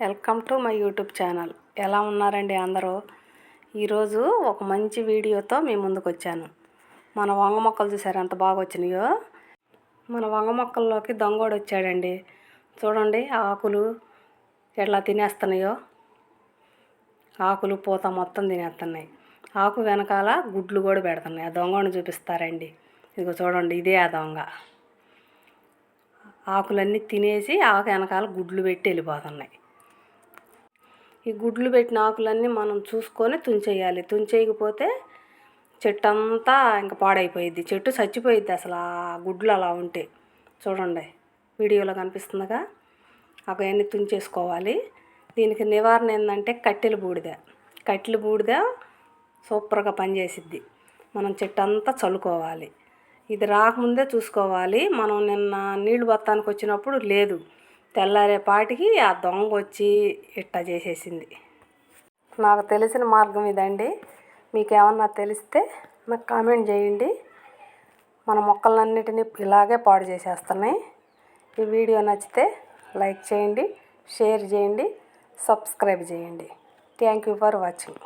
Welcome to my YouTube channel. ఎలా ఉన్నారండి అందరూ? ఈరోజు ఒక మంచి వీడియోతో మీ ముందుకు వచ్చాను మన వంగ మొక్కలు చూసారు? ఎంత బాగా వచ్చినాయో మన వంగ మొక్కల్లోకి దొంగోడు వచ్చాడండి చూడండి ఆకులు ఎట్లా తినేస్తున్నాయో. ఆకులు పూత మొత్తం తినేస్తున్నాయి. ఆకు వెనకాల గుడ్లు కూడా పెడుతున్నాయి. ఆ దొంగను చూపిస్తారండి. ఇదిగో చూడండి ఇదే ఆ దొంగ. ఆకులన్నీ తినేసి ఆకు వెనకాల గుడ్లు పెట్టి వెళ్ళిపోతున్నాయి. ఈ గుడ్లు పెట్టిన ఆకులన్నీ మనం చూసుకొని తుంచేయాలి. తుంచేయకపోతే చెట్టు అంతా ఇంకా పాడైపోయిద్ది. చెట్టు చచ్చిపోయిద్ది అసలు ఆ గుడ్లు అలా ఉంటే. చూడండి వీడియోలో కనిపిస్తుందిగా. అవన్నీ తుంచేసుకోవాలి. దీనికి నివారణ ఏంటంటే కట్టెల బూడిద. కట్టెల బూడిద సూపర్గా పనిచేసిద్ది. మనం చెట్టు అంతా చల్లుకోవాలి. ఇది రాకముందే చూసుకోవాలి. మనం నిన్న నీళ్ళు బత్తానికి వచ్చినప్పుడు లేదు. తెల్లారేపాటికి ఆ దొంగ వచ్చి ఇట్టా చేసేసింది. నాకు తెలిసిన మార్గం ఇదండి. మీకు ఏమన్నా తెలిస్తే నాకు కామెంట్ చేయండి. మన మొక్కలన్నిటినీ ఇలాగే పాడు చేసేస్తున్నాయి. ఈ వీడియో నచ్చితే లైక్ చేయండి షేర్ చేయండి సబ్స్క్రైబ్ చేయండి. Thank you for watching.